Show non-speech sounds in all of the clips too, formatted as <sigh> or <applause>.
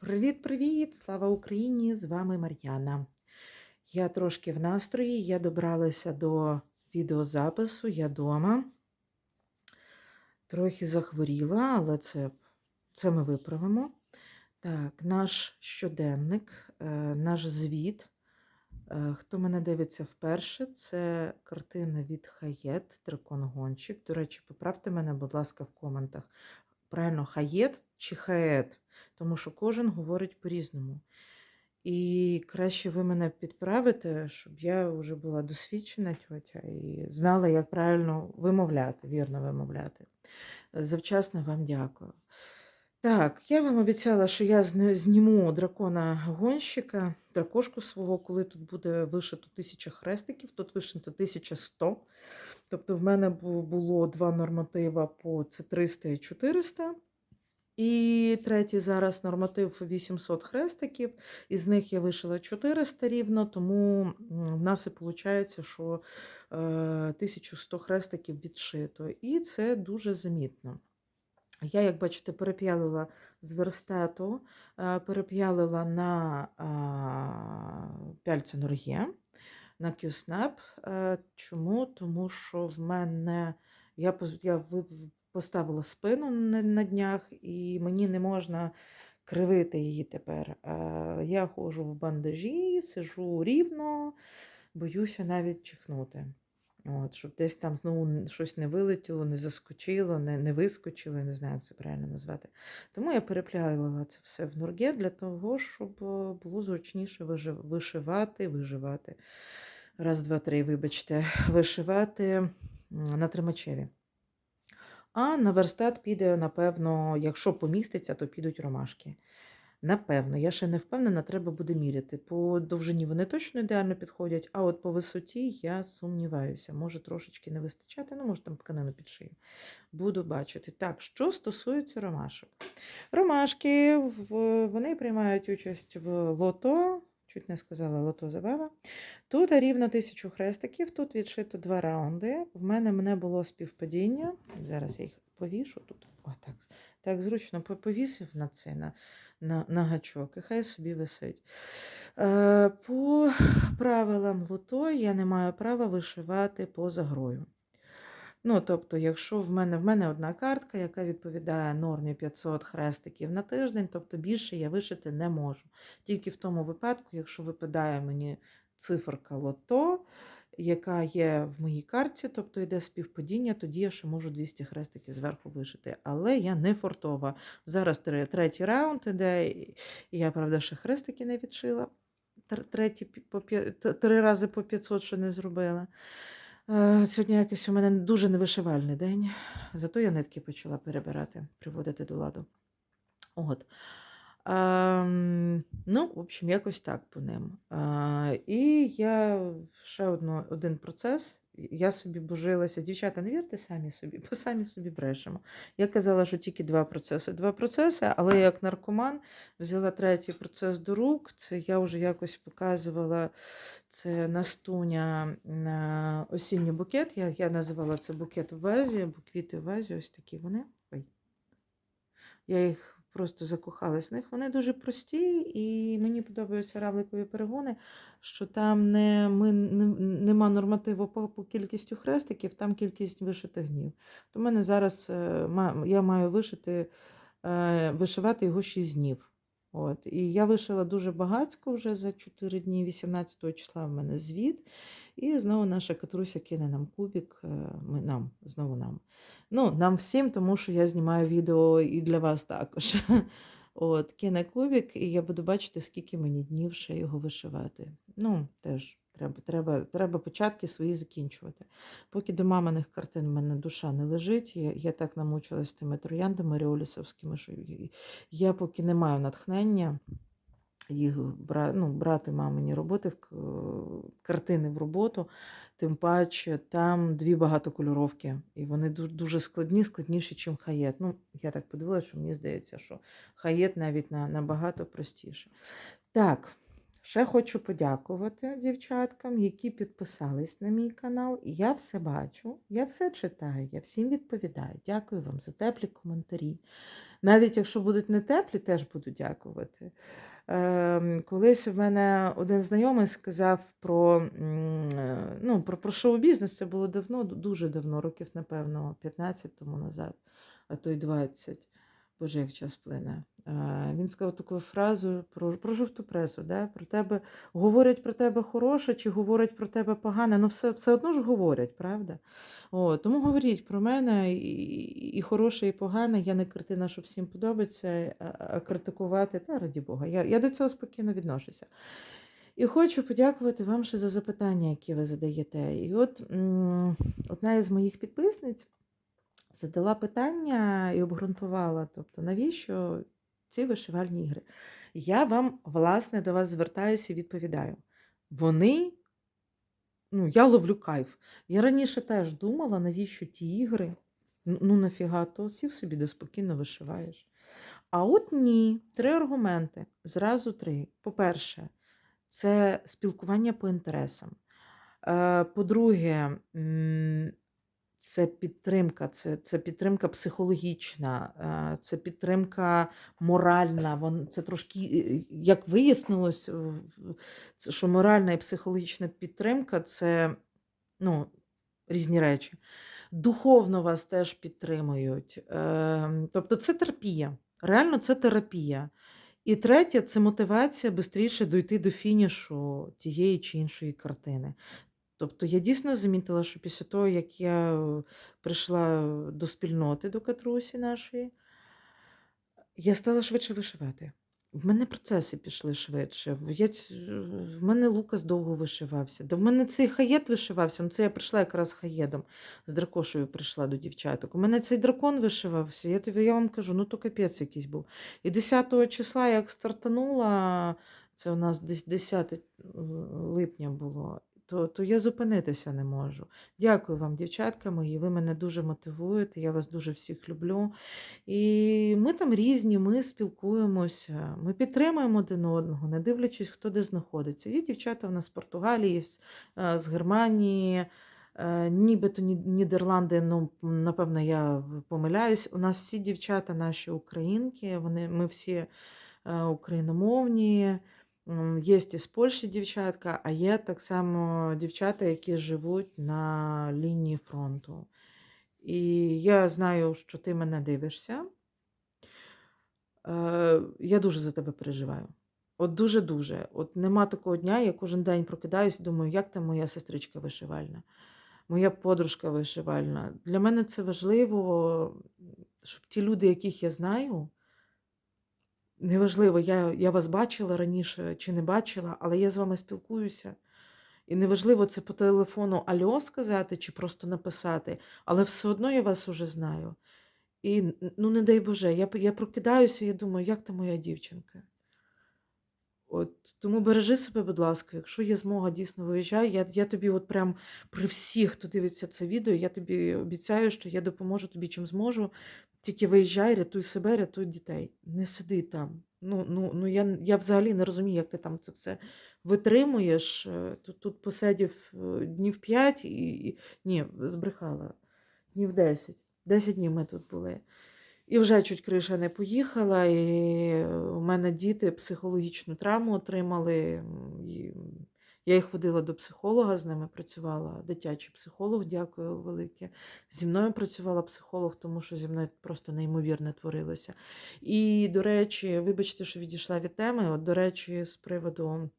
Привіт-привіт! Слава Україні! З вами Мар'яна. Я трошки в настрої, я добралася до відеозапису, я вдома. Трохи захворіла, але це, це ми виправимо. Так, наш щоденник, е, наш звіт. Е, Хто мене дивиться вперше, це картина від Хаєт, Дракон Гонщик. До речі, поправте мене, будь ласка, в коментах. Правильно, Хаєт чи Хаєт? Тому що кожен говорить по-різному. І краще ви мене підправите, щоб я вже була досвідчена тьотя і знала, як правильно вимовляти, вірно вимовляти. Завчасно вам дякую. Так, я вам обіцяла, що я зніму дракона гонщика, дракошку свого, коли тут буде вишито 1000 хрестиків, тут вишито 1100. Тобто в мене було два норматива по це 300 і 400. І третій зараз норматив 800 хрестиків, із них я вишила 400 рівно, тому в нас і виходить, що е, 1100 хрестиків відшито. І це дуже замітно. Я, як бачите, переп'ялила з верстату, е, переп'ялила на пяльця Нор'є, на QSnap. Е, Чому? Тому що в мене я, я поставила спину на, днях, і мені не можна кривити її тепер. Е, Я ходжу в бандажі, сижу рівно, боюся навіть чихнути. От, щоб десь там знову щось не вилетіло, не заскочило, не, не вискочило, я не знаю, як це правильно назвати. Тому я переплялила це все в нурге для того, щоб е, було зручніше вишивати, виживати. Раз, два, три, вибачте, вишивати на тримачеві. А на верстат піде, напевно, якщо поміститься, то підуть ромашки. Напевно, я ще не впевнена, треба буде міряти. По довжині вони точно ідеально підходять, а от по висоті я сумніваюся. Може трошечки не вистачати, ну, може там тканину підшию. Буду бачити. Так, що стосується ромашок. Ромашки вони приймають участь в лото. Чуть не сказала лото забава. Тут рівно тисячу хрестиків, тут відшито два раунди. В мене мене було співпадіння. Зараз я їх повішу тут. О, так, так зручно повісив на це на, на, на гачок, і хай собі висить. Е, по правилам лото я не маю права вишивати поза грою. Ну, тобто, якщо в мене в мене одна картка, яка відповідає нормі 500 хрестиків на тиждень, тобто більше я вишити не можу. Тільки в тому випадку, якщо випадає мені циферка лото, яка є в моїй картці, тобто йде співпадіння, тоді я ще можу 200 хрестиків зверху вишити. Але я не фортова. Зараз третій раунд іде, я, правда, ще хрестики не відшила. Три рази по 500 ще не зробила. Е, Сьогодні якийсь у мене дуже невишивальний день, зато я нитки почала перебирати, приводити до ладу. От. Ем, ну, в общем, якось так по ним. Е, і я ще одно, один процес. Я собі божилася, дівчата, не вірте самі собі, <laughs> бо самі собі брешемо. Я казала, що тільки два процеси. Два процеси, але як наркоман взяла третій процес до рук. Це я вже якось показувала це настуня на осінній букет. Я, я називала це букет в вазі, або квіти в вазі, ось такі вони. Я їх просто закохалась в них. Вони дуже прості, і мені подобаються равликові перегони, що там не, ми, не, нема нормативу по, по кількістю хрестиків, там кількість вишитих днів. То в мене зараз е, я маю вишити, е, вишивати його 6 днів. От. І я вишила дуже багацько вже за 4 дні, 18 числа в мене звіт. І знову наша Катруся кине нам кубик. е, Ми, нам, знову нам. Ну, нам всім, тому що я знімаю відео і для вас також. <laughs> От, кине кубик, і я буду бачити, скільки мені днів ще його вишивати. Ну, теж треба, треба, треба початки свої закінчувати. Поки до маминих картин в мене душа не лежить, я, я так намучилась тими трояндами ріолісовськими, що я поки не маю натхнення їх бра, ну, брати мамині роботи, в картини в роботу. Тим паче там дві багатокольоровки, і вони дуже, дуже складні, складніші, ніж хаєт. Ну, я так подивилася, що мені здається, що хаєт навіть на, набагато простіше. Так, Ще хочу подякувати дівчаткам, які підписались на мій канал. Я все бачу, я все читаю, я всім відповідаю. Дякую вам за теплі коментарі. Навіть якщо будуть не теплі, теж буду дякувати. Ем, Колись в мене один знайомий сказав про, ну, про, про шоу-бізнес. Це було давно, дуже давно, років, напевно, 15 тому назад, а то й 20. Боже, як час плине. Він сказав таку фразу про, про жовту пресу, да? про тебе говорять про тебе хороше чи говорять про тебе погане, ну все, все одно ж говорять, правда? О, тому говоріть про мене і, і хороше, і погане. Я не картина, що всім подобається, а, критикувати, та раді Бога. Я, я до цього спокійно відношуся. І хочу подякувати вам ще за запитання, які ви задаєте. І от одна із моїх підписниць задала питання і обґрунтувала, тобто, навіщо ці вишивальні ігри? Я вам, власне, до вас звертаюся і відповідаю. Вони, ну, я ловлю кайф. Я раніше теж думала, навіщо ті ігри? Ну, нафіга, то сів собі, де спокійно вишиваєш. А от ні, три аргументи. Зразу три. По-перше, це спілкування по інтересам. Е, По-друге, це підтримка, це, це підтримка психологічна, е, це підтримка моральна. Вон, це трошки, е, як вияснилось, що моральна і психологічна підтримка це ну, різні речі. Духовно вас теж підтримують. Е, Тобто це терапія. Реально це терапія. І третє це мотивація швидше дойти до фінішу тієї чи іншої картини. Тобто я дійсно замітила, що після того, як я е, прийшла до спільноти, до Катрусі нашої, я стала швидше вишивати. В мене процеси пішли швидше. Я, в мене Лукас довго вишивався. Да в мене цей хаєт вишивався. Ну, це я прийшла якраз хаєдом. З дракошею прийшла до дівчаток. У мене цей дракон вишивався. Я тобі я вам кажу, ну то капець якийсь був. І 10 числа, як стартанула, це у нас десь 10 е, липня було, то, то я зупинитися не можу. Дякую вам, дівчатка мої. Ви мене дуже мотивуєте. Я вас дуже всіх люблю. І ми там різні, ми спілкуємося, ми підтримуємо один одного, не дивлячись, хто де знаходиться. Є дівчата в нас з Португалії, з, е, Германії. е, Нібито Нідерланди, ну напевно, я помиляюсь. У нас всі дівчата наші українки, вони, ми всі е, україномовні. Є із Польщі дівчатка, а є так само дівчата, які живуть на лінії фронту. І я знаю, що ти мене дивишся. Е, Я дуже за тебе переживаю. От дуже-дуже. От нема такого дня, я кожен день прокидаюсь думаю, як там моя сестричка вишивальна, моя подружка вишивальна. Для мене це важливо, щоб ті люди, яких я знаю, неважливо, я, я вас бачила раніше чи не бачила, але я з вами спілкуюся. І неважливо це по телефону Альо сказати чи просто написати, але все одно я вас уже знаю. І ну, не дай Боже, я, я прокидаюся і думаю, як там моя дівчинка? От, тому бережи себе, будь ласка, якщо є змога дійсно виїжджай, я, я тобі, от прям при всіх, хто дивиться це відео, я тобі обіцяю, що я допоможу тобі чим зможу. Тільки виїжджай, рятуй себе, рятуй дітей. Не сиди там. Ну, ну, ну я, я взагалі не розумію, як ти там це все витримуєш. Е, Тут, тут посидів е, днів 5 і, і ні, збрехала, днів 10. 10 днів ми тут були. І вже чуть криша не поїхала, і у мене діти психологічну травму отримали. Я їх водила до психолога, з ними працювала дитячий психолог, дякую велике. Зі мною працювала психолог, тому що зі мною просто неймовірне творилося. І, до речі, вибачте, що відійшла від теми. От, до речі, з приводу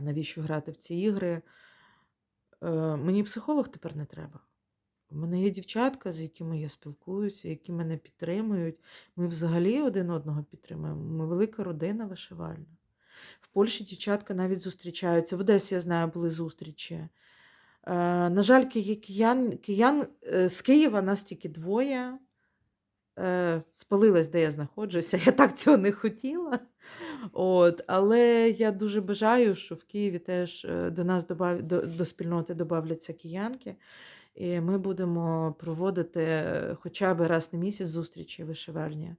навіщо грати в ці ігри, е, мені психолог тепер не треба. У мене є дівчатка, з якими я спілкуюся, які мене підтримують. Ми взагалі один одного підтримуємо. Ми велика родина вишивальна. В Польщі дівчатка навіть зустрічаються. В Одесі, я знаю, були зустрічі. Е, на жаль, киян, киян е, з Києва нас тільки двоє. Е, спалилась, де я знаходжуся. Я так цього не хотіла. От, але я дуже бажаю, що в Києві теж до нас добав, до, до спільноти додавляться киянки. І ми будемо проводити хоча б раз на місяць зустрічі вишивальні.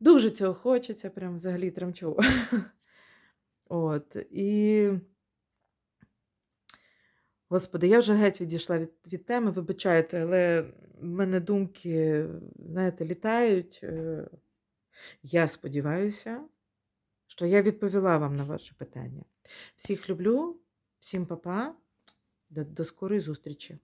Дуже цього хочеться, прям взагалі тремчу. <laughs> От, і. Господи, я вже геть відійшла від, від теми, вибачайте, але в мене думки, знаєте, літають. Е, Я сподіваюся, що я відповіла вам на ваше питання. Всіх люблю, всім па-па, до, до скорої зустрічі.